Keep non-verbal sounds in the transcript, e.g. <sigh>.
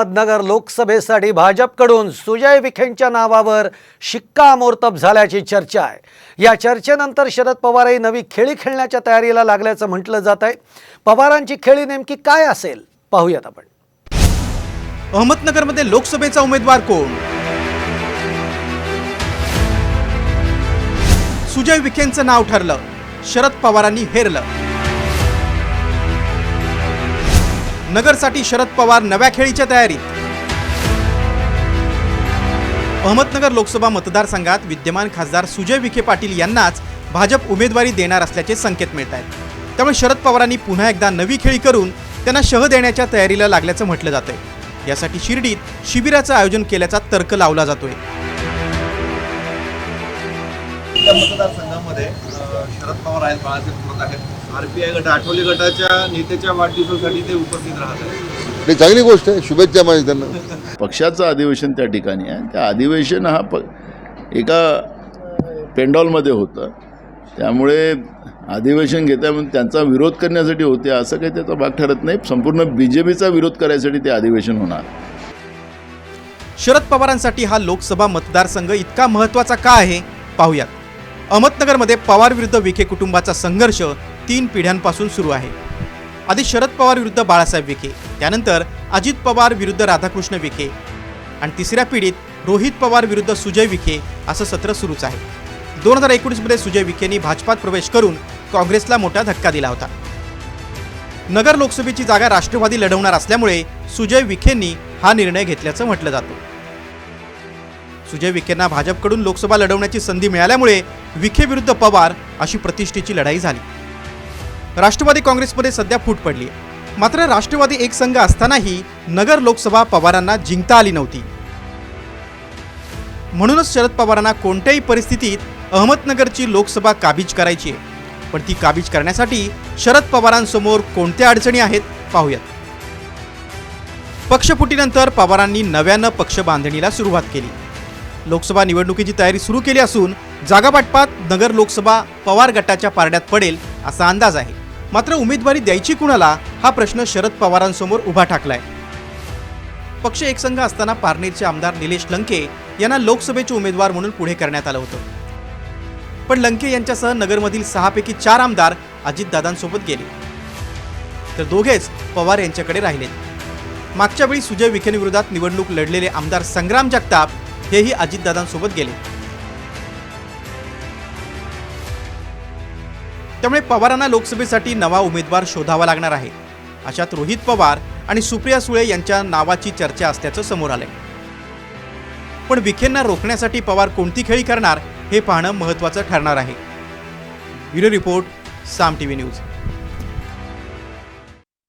अहमदनगर लोकसभेसाठी भाजपकडून सुजय विखेंच्या नावावर शिक्कामोर्तब झाल्याची चर्चा आहे. या चर्चेनंतर शरद पवारही नवी खेळी खेळण्याच्या तयारीला लागल्याचं म्हटलं जात आहे. पवारांची खेळी नेमकी काय असेल? पाहूयात आपण. अहमदनगरमध्ये लोकसभेचा उमेदवार कोण? सुजय विखेंचं नाव ठरलं. शरद पवारांनी हेरलं. नगरसाठी शरद पवार नव्या खेळीच्या तयारीत. अहमदनगर लोकसभा मतदारसंघात विद्यमान खासदार सुजय विखे पाटील यांनाच भाजप उमेदवारी देणार असल्याचे संकेत मिळत आहेत. त्यामुळे शरद पवारांनी पुन्हा एकदा नवी खेळी करून त्यांना शह देण्याच्या तयारीला लागल्याचं म्हटलं जातंय. यासाठी शिर्डीत शिबिराचं आयोजन केल्याचा तर्क लावला जातोय. मतदारसंघामध्ये शरद पवार आहेत बाळासाहेब आरपीआय गट आठवले गटाच्या नेत्याच्या वाढदिवसासाठी ते उपस्थित राहत आहेत चांगली गोष्ट आहे. शुभेच्छा माझी त्यांना. <laughs> पक्षाचं अधिवेशन त्या ठिकाणी आहे. त्या अधिवेशन हा प एका पेंडॉलमध्ये होतं. त्यामुळे अधिवेशन घेता म्हणून त्यांचा विरोध करण्यासाठी होते असं काही त्याचा भाग ठरत नाही. संपूर्ण बी जे पीचा विरोध करायसाठी ते अधिवेशन होणार. शरद पवारांसाठी हा लोकसभा मतदारसंघ इतका महत्त्वाचा का आहे? पाहूयात. अहमदनगरमध्ये पवार विरुद्ध विखे कुटुंबाचा संघर्ष तीन पिढ्यांपासून सुरू आहे. आधी शरद पवार विरुद्ध बाळासाहेब विखे त्यानंतर अजित पवार विरुद्ध राधाकृष्ण विखे आणि तिसऱ्या पिढीत रोहित पवार विरुद्ध सुजय विखे असं सत्र सुरूच आहे. दोन हजार एकोणीसमध्ये सुजय विखेंनी भाजपात प्रवेश करून काँग्रेसला मोठा धक्का दिला होता. नगर लोकसभेची जागा राष्ट्रवादी लढवणार असल्यामुळे सुजय विखेंनी हा निर्णय घेतल्याचं म्हटलं जातं. सुजय विखेंना भाजपकडून लोकसभा लढवण्याची संधी मिळाल्यामुळे विखे विरुद्ध पवार अशी प्रतिष्ठेची लढाई झाली. राष्ट्रवादी काँग्रेसमध्ये सध्या फूट पडली. मात्र राष्ट्रवादी एक संघ असतानाही नगर लोकसभा पवारांना जिंकता आली नव्हती. म्हणूनच शरद पवारांना कोणत्याही परिस्थितीत अहमदनगरची लोकसभा काबीज करायची आहे. पण ती काबीज करण्यासाठी शरद पवारांसमोर कोणत्या अडचणी आहेत पाहूयात. पक्षफुटीनंतर पवारांनी नव्यानं पक्ष बांधणीला सुरुवात केली. लोकसभा निवडणुकीची तयारी सुरू केली असून जागावाटपात नगर लोकसभा पवार गटाच्या पारड्यात पडेल असा अंदाज आहे. मात्र उमेदवारी द्यायची कुणाला? हा प्रश्न शरद पवारांसमोर उभा ठाकलाय. पक्ष एकसंघ असताना पारनेरचे आमदार निलेश लंके यांना लोकसभेचे उमेदवार म्हणून पुढे करण्यात आलं होतं. पण लंके यांच्यासह नगरमधील सहापैकी चार आमदार अजितदादांसोबत गेले. तर दोघेच पवार यांच्याकडे राहिले. मागच्या वेळी सुजय विखेंविरोधात निवडणूक लढलेले आमदार संग्राम जगताप हेही अजितदादांसोबत गेले. त्यामुळे पवारांना लोकसभेसाठी नवा उमेदवार शोधावा लागणार आहे. अशात रोहित पवार आणि सुप्रिया सुळे यांच्या नावाची चर्चा असल्याचं समोर आलंय. पण विखेंना रोखण्यासाठी पवार कोणती खेळी करणार हे पाहणं महत्त्वाचं ठरणार आहे. Bureau report Saam T V news.